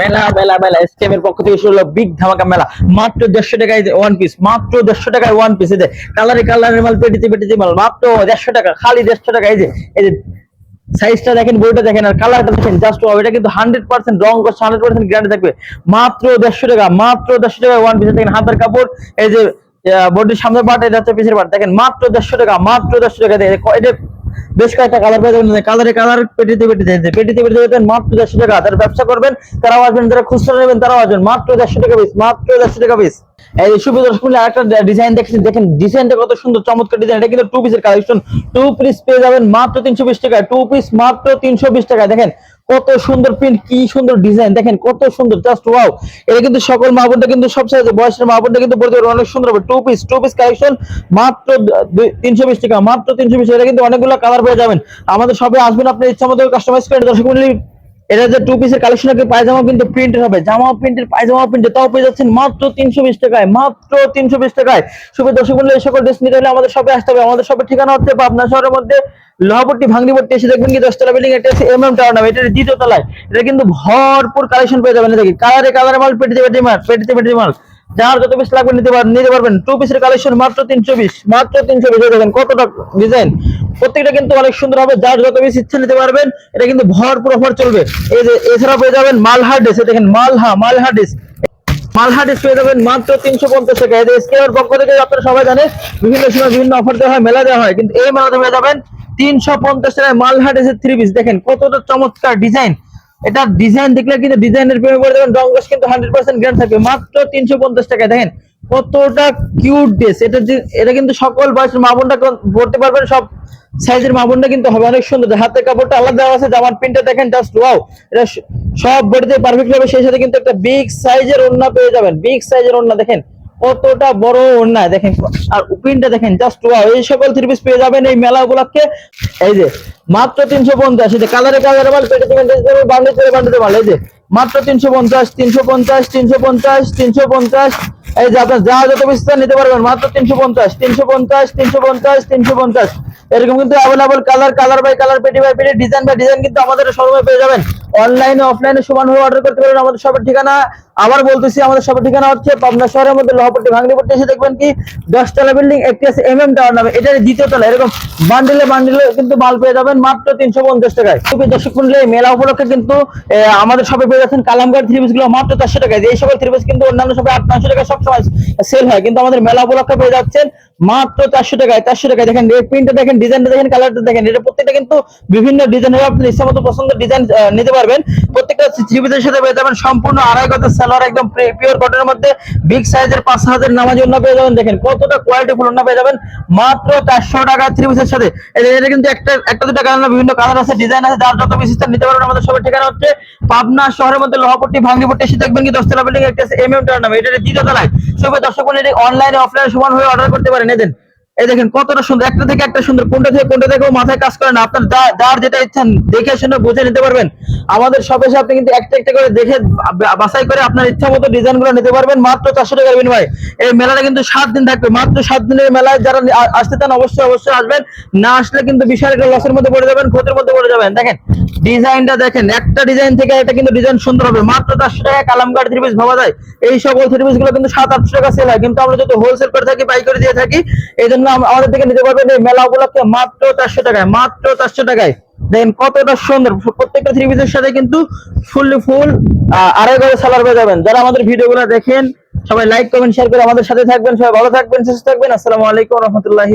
মেলা মেলা মেলা এসকেএম এর পক্ষ থেকে শুরু হলো বিগ ধামাকা মেলা। মাত্র দেড়শো টাকায় ওয়ান পিস মাত্র দেড়শো টাকায় ওয়ান পিস এই কালারে কালারের মাল, পেটিতে পেটিতে মাল, মাত্র দেড়শো টাকা, খালি দেড়শো টাকা। এই যে এই যে সাইজটা দেখেন, বইটা দেখেন আর কালারটা দেখেন জাস্ট এটা কিন্তু হান্ড্রেড পার্সেন্ট রং করছে হান্ড্রেড পার্সেন্ট গ্যারান্টি থাকবে। মাত্র দেড়শো টাকা, মাত্র দেড়শো টাকায় ওয়ান পিস দেখেন হাতের কাপড়, এই যে বডির সামনের পার্ট এটা হচ্ছে পিছের পার্ট দেখেন, মাত্র দেড়শো টাকা, মাত্র দেড়শো টাকা। এটা বেশ কয়েকটা কালার পেয়ে যাবেন। কালারে কালার পেটিতে পেটিতে পেটিতে পেটিতে যাবেন, মাত্র দেড়শো টাকা। যারা ব্যবসা করবেন, তারাও আসবেন। যারা খুচরা নেবেন, তারাও আসবেন। মাত্র দেড়শো টাকা পিস মাত্র দেড়শো টাকা পিস এই সুবিধা দর্শক আরেকটা ডিজাইন দেখেছেন দেখেন ডিজাইনটা কত সুন্দর, চমৎকার ডিজাইন এটা কিন্তু টু পিসের কালেকশন টু পিস পেয়ে যাবেন মাত্র তিনশো বিশ টু পিস মাত্র তিনশো বিশ দেখেন, কত সুন্দর প্রিন্ট কি সুন্দর ডিজাইন দেখেন, কত সুন্দর জাস্ট ওয়াও এটা কিন্তু সকল মাহবুবটা কিন্তু সব সাইজে, বয়সের মাহবুবটা কিন্তু পড়তে পারবে অনেক সুন্দর হবে two piece two piece collection মাত্র তিনশো বিশ টাকা, মাত্র তিনশো বিশ, এটা কিন্তু অনেকগুলো কালার পেয়ে যাবেন। আমাদের সবে আসবেন, আপনার ইচ্ছা মতো কাস্টমাইজ করে, দর্শক এটা যে টু পিসের কালেকশন আছে পায়জামা কিন্তু প্রিন্টের হবে। জামা প্রিন্টের পায়জামা প্রিন্টের তাও পেয়ে যাচ্ছেন মাত্র তিনশো বিশ টাকায়, মাত্র তিনশো বিশ টাকায়। শুভ দর্শক বন্ধু এই সকল ড্রেস নিতে হলে আমাদের সবে আসতে হবে। আমাদের সবের ঠিকানা হচ্ছে পাবনা শহরের মধ্যে লোহাপট্টি ভাঙড়িপট্টি এসে দেখবেন কি, দশতলা বিল্ডিং এটা আছে এম এম টাওয়ার নামে, এটা দ্বিতীয় তলায়। এটা কিন্তু ভরপুর কালেকশন পেয়ে যাবেন। দেখি কালারে কালারে মাল পেটে পেটি মাল পেটে পেটে মাল। যার যত পিস লাগবে নিতে পারবেন নিতে পারবেন। টু পিসের কালেকশন মাত্র তিনশো বিশ। মাত্র তিনশো বিশ। দেখেন কতটা ডিজাইন প্রত্যেকটা কিন্তু অনেক সুন্দর হবে। যার যত পিস ইচ্ছে নিতে পারবেন, এটা কিন্তু ভরপুর অফার চলবে। এই যে এছাড়া পেয়ে যাবেন মালহা ড্রেস দেখেন মালহা মালহা ড্রেস মালহা ড্রেস পেয়ে যাবেন মাত্র তিনশো পঞ্চাশ টাকা। এই যে পক্ষ থেকে আপনারা সবাই জানে বিভিন্ন সময় বিভিন্ন অফার দেওয়া হয়, মেলা দেওয়া হয়। কিন্তু এই মেলাতে পেয়ে যাবেন তিনশো পঞ্চাশ টাকায় মালহা ড্রেসের থ্রি পিস দেখেন কতটা চমৎকার ডিজাইন এটা ডিজাইন দেখলে কিন্তু ডিজাইনের প্রেমে পড়ে যাবেন। রঙ্গস কিন্তু হান্ড্রেড পার্সেন্ট গ্যারান্ট থাকবে। মাত্র তিনশো পঞ্চাশ টাকায়। দেখেন কতটা কিউট ড্রেস এটা এটা কিন্তু সকল বয়সের মা বোনটা পড়তে পারবেন। সব সাইজের মা বোনটা কিন্তু হবে। অনেক সুন্দর। হাতের কাপড়টা আলাদা আছে। জামার প্রিন্টটা দেখেন জাস্ট ওয়াও এটা সব বডিতে পারফেক্ট হবে। সেই সাথে কিন্তু একটা বিগ সাইজের ওড়না পেয়ে যাবেন। বিগ সাইজের ওড়না। দেখেন, কতটা বড় ওড়না। দেখেন, আর প্রিন্টটা দেখেন জাস্ট ওয়াও এই সকল থ্রি পিস পেয়ে যাবেন এই মেলা উপলক্ষে এই যে মাত্র তিনশো পঞ্চাশ, এই যে কালারে কালারে মাল, পেটে মাল, এই যে মাত্র তিনশো পঞ্চাশ তিনশো পঞ্চাশ তিনশো পঞ্চাশ তিনশো পঞ্চাশ, এই যে আপনার যা যত বিস্তার নিতে পারবেন, মাত্র তিনশো পঞ্চাশ তিনশো পঞ্চাশ তিনশো পঞ্চাশ তিনশো পঞ্চাশ, এরকম কিন্তু available colour colour by colour পেটি বাই পেটি ডিজাইন বাই ডিজাইন কিন্তু আমাদের শোরুমে পেয়ে যাবেন। অনলাইনে অফলাইনে সমানভাবে অর্ডার করতে পারবেন, আমাদের সবের ঠিকানা আবার বলতেছি, আমাদের সবের ঠিকানা হচ্ছে পাবনা শহরের মধ্যে লোহাপট্টি, ভাঙড়িপট্টি, এসে দেখবেন কি দশতলা বিল্ডিং একটি আছে এম এম টাওয়ার নামে, এটার দ্বিতীয় তলা, এরকম বান্ডিলে বান্ডিলে কিন্তু মাল পেয়ে যাবেন মাত্র তিনশো পঞ্চাশ টাকায়। খুবই দর্শক এই মেলা উপলক্ষে কিন্তু আমাদের সবে পেয়ে যাচ্ছেন কালামগার থ্রি পিসগুলো মাত্র চারশো টাকায়। এই সকল থ্রি পিস কিন্তু অন্যান্য সবাই আট নশো টাকা সবসময় সেল হয়। কিন্তু আমাদের মেলা উপলক্ষে পেয়ে যাচ্ছেন মাত্র চারশো টাকায়। চারশো টাকায় দেখেন এই প্রিন্টটা দেখেন ডিজাইনটা দেখেন কালারটা দেখেন, এটা প্রত্যেকটা কিন্তু বিভিন্ন ডিজাইন হবে আপনি ইচ্ছা মতো পছন্দের ডিজাইন নিতে পারবেন। প্রত্যেকটা থ্রি সাথে পেয়ে যাবেন সম্পূর্ণ আড়াই গজের সালোয়ার, একদম পিওর কটনের মধ্যে বিগ সাইজের পাঁচ হাজার নামাজ অন্য পেয়ে যাবেন। দেখেন কতটা কোয়ালিটি ফুল পেয়ে যাবেন। মাত্র চারশো টাকা থ্রি পিসের সাথে এটা কিন্তু একটা একটা দুটা কালার বিভিন্ন কালার আছে ডিজাইন আছে, যার যত বেশি নিতে পারবেন, আমাদের সবার ঠিকানা হচ্ছে পাবনা শহরের মধ্যে লোহাপট্টি, ভাঙ্গিপট্টি, এসে দেখবেন কি দশতলা বিল্ডিং একটা এম এম টার নামে। এটা দ্বিতীয় তলায়। সবাই দর্শক অনলাইনে অফলাইনে সমান হয়ে অর্ডার করতে পারেন। এদের এই দেখেন কতটা সুন্দর, একটা থেকে একটা সুন্দর, কোনটা থেকে কোনটা থেকেও মাথায় কাজ করে না। আপনার যার যেটা ইচ্ছা দেখে শুনে বুঝে নিতে পারবেন। আমাদের সব আপনি কিন্তু একটা একটা করে দেখে বাছাই করে আপনার ইচ্ছা মতো ডিজাইনগুলো নিতে পারবেন। মাত্র চারশো টাকার বিনিময়ে। এই মেলাটা কিন্তু সাত দিন থাকবে। মাত্র সাত দিনের মেলায় যারা আসতে চান অবশ্যই অবশ্যই আসবেন। না আসলে কিন্তু বিশাল একটা লসের মধ্যে পড়ে যাবেন, ক্ষতির মধ্যে পড়ে যাবেন। দেখেন ডিজাইনটা দেখেন, একটা ডিজাইন থেকে এটা কিন্তু ডিজাইন সুন্দর হবে। মাত্র চারশো টাকা কালামকার থ্রি পিস ভাবা যায়। এই সকল থ্রি পিসগুলো কিন্তু সাত, আটশো টাকা সেল হয়। কিন্তু আমরা যদি হোলসেল করে থাকি পাইকারি দিয়ে থাকি, এই জন্য আমাদের থেকে নিতে পারবেন এই মেলা উপলক্ষে মাত্র চারশো টাকায়, মাত্র চারশো টাকায়। দেখেন কতটা সুন্দর। প্রত্যেকটা থ্রি পিসের সাথে কিন্তু ফুললি ফুল আড়াই গজে সালার পেয়ে যাবেন। যারা আমাদের ভিডিও গুলো দেখেন, সবাই লাইক কমেন্ট শেয়ার করে আমাদের সাথে থাকবেন। সবাই ভালো থাকবেন, সুস্থ থাকবেন। আসসালামু আলাইকুম রহমতুল্লাহি